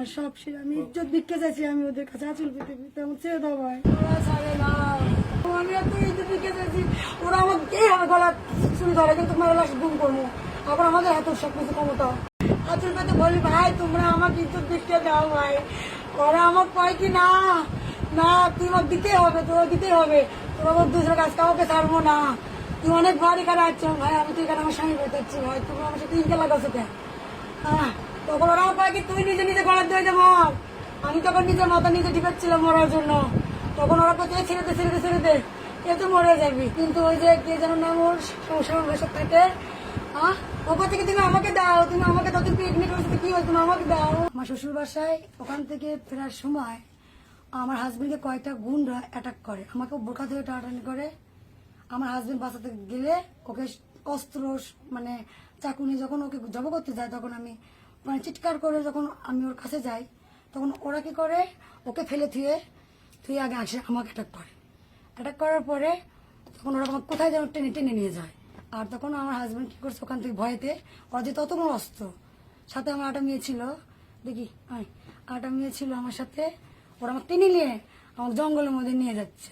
আর সব শেষ। আমি ইজ্জত ভিক্ষে চাইছি আমি ওদের কাছে আচল পেতে পেতে আমার ছেড়ে দাও ভাই। ওরা ছাড়ে না। আমি এত ইজ্জত ভিক্ষে চাইছি। ওরা আমাকে কে হবে গলা শুনে ধরে কিন্তু তোমার লাশ গুম করব? আবার আমাদের হাতে সব কিছু ক্ষমতা। আচল পেতে বলি ভাই তোমরা আমাকে ইজ্জত ভিক্ষে দাও ভাই। ওরা আমার কয় কি না? না তুই আমার দিতে হবে তোর দিতে হবে। তোর আমার দুসরা কাজ কাউকে ছাড়বো না। তুই অনেক কারা আছো। ভাই আমি তুই এখানে আমার স্বামী বেঁচেছি ভাই তুমি আমার সাথে ইনকে লাগাচ্ছ কেন আহ, তখন ওরাও কয় কি তুই নিজে নিজে গলার দিয়ে মর। আমি তখন নিজের মাথা নিজে ঢিকাচ্ছিলাম মরার জন্য। তখন ওরা কোথায় ছেড়ে দে ছেড়ে দে ছেড়ে দে। এ তো মরে যাবি? কিন্তু ওই যে কে যেন নাম ওর সংসার থাকে আহ, ওপর থেকে তুমি আমাকে দাও তুমি আমাকে দাও তুমি পিকনিক করছ কি হয় তুমি আমাকে দাও। আমার শ্বশুর বাসায় ওখান থেকে ফেরার সময় আমার হাজবেন্ডকে কয়েকটা গুন্ডা অ্যাটাক করে। আমাকে বোকা থেকে টাটানি করে। আমার হাজবেন্ড বাঁচাতে গেলে ওকে অস্ত্র মানে চাকুনি যখন ওকে জব করতে যায় তখন আমি মানে চিৎকার করে যখন আমি ওর কাছে যাই, তখন ওরা কি করে? ওকে ফেলে থুয়ে থুয়ে আগে আসে, আমাকে অ্যাটাক করে। অ্যাটাক করার পরে তখন ওরা আমাকে কোথায় যেন টেনে টেনে নিয়ে যায়। আর তখন আমার হাজব্যান্ড কি করছে ওখান থেকে ভয়েতে, ওরা যে ততগুলো অস্ত্র, সাথে আমার আটা মেয়ে ছিল, দেখি আটা মেয়ে ছিল আমার সাথে, ওরা আমাকে টেনে নিয়ে আমার জঙ্গলের মধ্যে নিয়ে যাচ্ছে।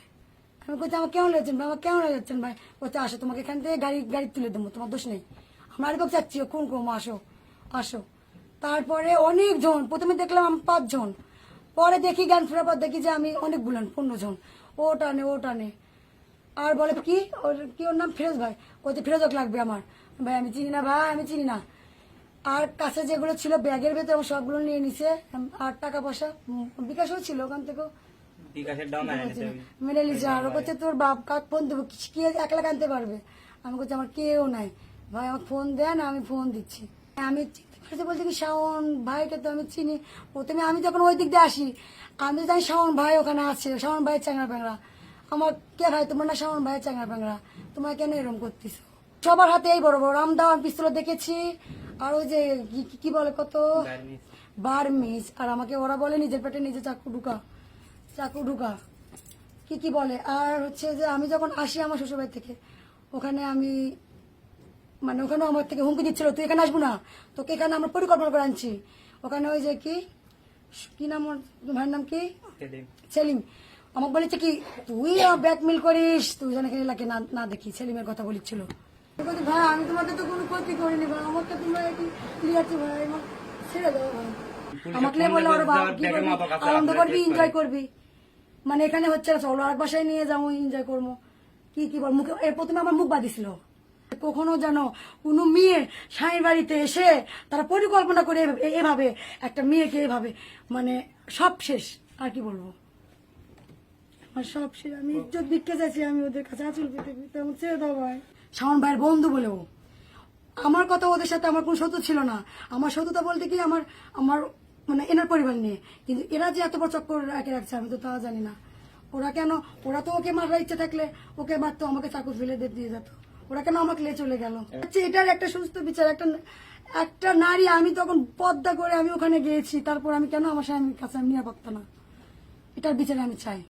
আমি বলছি আমার কেমন লেগেছেন ভাই? আমার কেমন লেগেছেন ভাই? বলছে, আসো, তোমাকে এখান থেকে গাড়ি গাড়ি তুলে দেবো, তোমার দোষ নেই। আমরা আরেকবার চাচ্ছি কোন কোন আসো আসো। তারপরে অনেকজন প্রথমে দেখলাম আমি পাঁচজন পরে দেখি জ্ঞান ফেরার পর দেখি যে আমি অনেক বললেন পনেরো জন ও টানে ও টানে। আর বলে কি ওর কি ওর নাম? ফিরোজ ভাই। বলছে ফিরোজক লাগবে আমার। ভাই আমি চিনি না ভাই আমি চিনি না। আর কাছে যেগুলো ছিল ব্যাগের ভেতরে আমার সবগুলো নিয়ে নিছে। আর টাকা পয়সা বিকাশও ছিল ওখান থেকেও। মেনে নিচ্ছে আর ও বলছে তোর বাপ কাক ফোন দেবো? কি- একলা আনতে পারবে? আমি বলছি আমার কেউ নাই। ভাই আমার ফোন দেন আমি ফোন দিচ্ছি। আমি পারছি বলছি কি, শাওন ভাইকে তো আমি চিনি। প্রথমে আমি যখন ওই দিক দিয়ে আসি, আমি জানি শাওন ভাই ওখানে আছে, শাওন ভাই চ্যাংরা প্যাংরা আমার কে ভাই, তোমার না শাওন ভাই চ্যাংরা প্যাংরা তোমার কেন এরকম করতিস সবার হাতে এই বড় বড় রামদাও আমি পিস্তল দেখেছি। আর ওই যে কি- বলে কত। বার্মিজ। আর আমাকে ওরা বলে, নিজের পেটে নিজে চাকু ঢুকা চাকু ঢুকা। কি কি বলে? আর হচ্ছে যে আমি যখন আসি আমার শ্বশুরবাড়ি থেকে, ওখানে আমি মানে ওখানে আমার থেকে হুমকি দিচ্ছিল তুই এখানে আসব না? তোকে এখানে আমরা পরিকল্পনা করে আনছি। ওখানে ওই যে কি? কি নাম ভাইয়ের নাম কি? সেলিম। আমাকে বলেছে কি তুই ব্যাকমিল করিস তুই যেন এখানে এলাকে না না দেখি সেলিমের কথা বলেছিল। ভাই আমি তোমাকে তো কোনো ক্ষতি করিনি ভাই আমাকে তোমরা কি লিয়াচ্ছি ভাই আমার ছেড়ে দাও ভাই। আমাকে বলল ওর বাবা কি করবি আনন্দ করবি এনজয় করবি। মানে এখানে হচ্ছে চলো আর বাসায় নিয়ে যাব এনজয় করব। কি কি বল মুখে এর প্রথমে আমার মুখ বাঁধিছিল। কখনো যেন কোনো মেয়ে স্বামীর বাড়িতে এসে তারা পরিকল্পনা করে এভাবে- একটা মেয়েকে এভাবে মানে সব শেষ, আর কি বলব? আমার সব শেষ। আমি ইজ্জত ভিক্ষে চাইছি, আমি ওদের কাছে আচল পেতে ছেড়ে দাও ভাই। শাওন ভাইয়ের বন্ধু বলেও। আমার কথা ওদের সাথে আমার কোনো শত্রু ছিল না। আমার শত্রুতা বলতে কি আমার আমার মানে এনার পরিবার নিয়ে। কিন্তু এরা যে এত বড় চক্কর রাখে রাখছে, আমি তো তা জানি না। ওরা কেন, ওরা তো ওকে মারার ইচ্ছে থাকলে ওকে মারতো, আমাকে চাকু ফেলে দিয়ে যেত ওরা কেন আমাকে লে চলে গেল? আচ্ছা, এটার একটা সুস্থ বিচার একটা একটা নারী আমি তখন পদ্মা করে আমি ওখানে গিয়েছি তারপর আমি কেন আমার স্বামীর কাছে আমি নিরাপত্তা না? এটার বিচারে আমি চাই।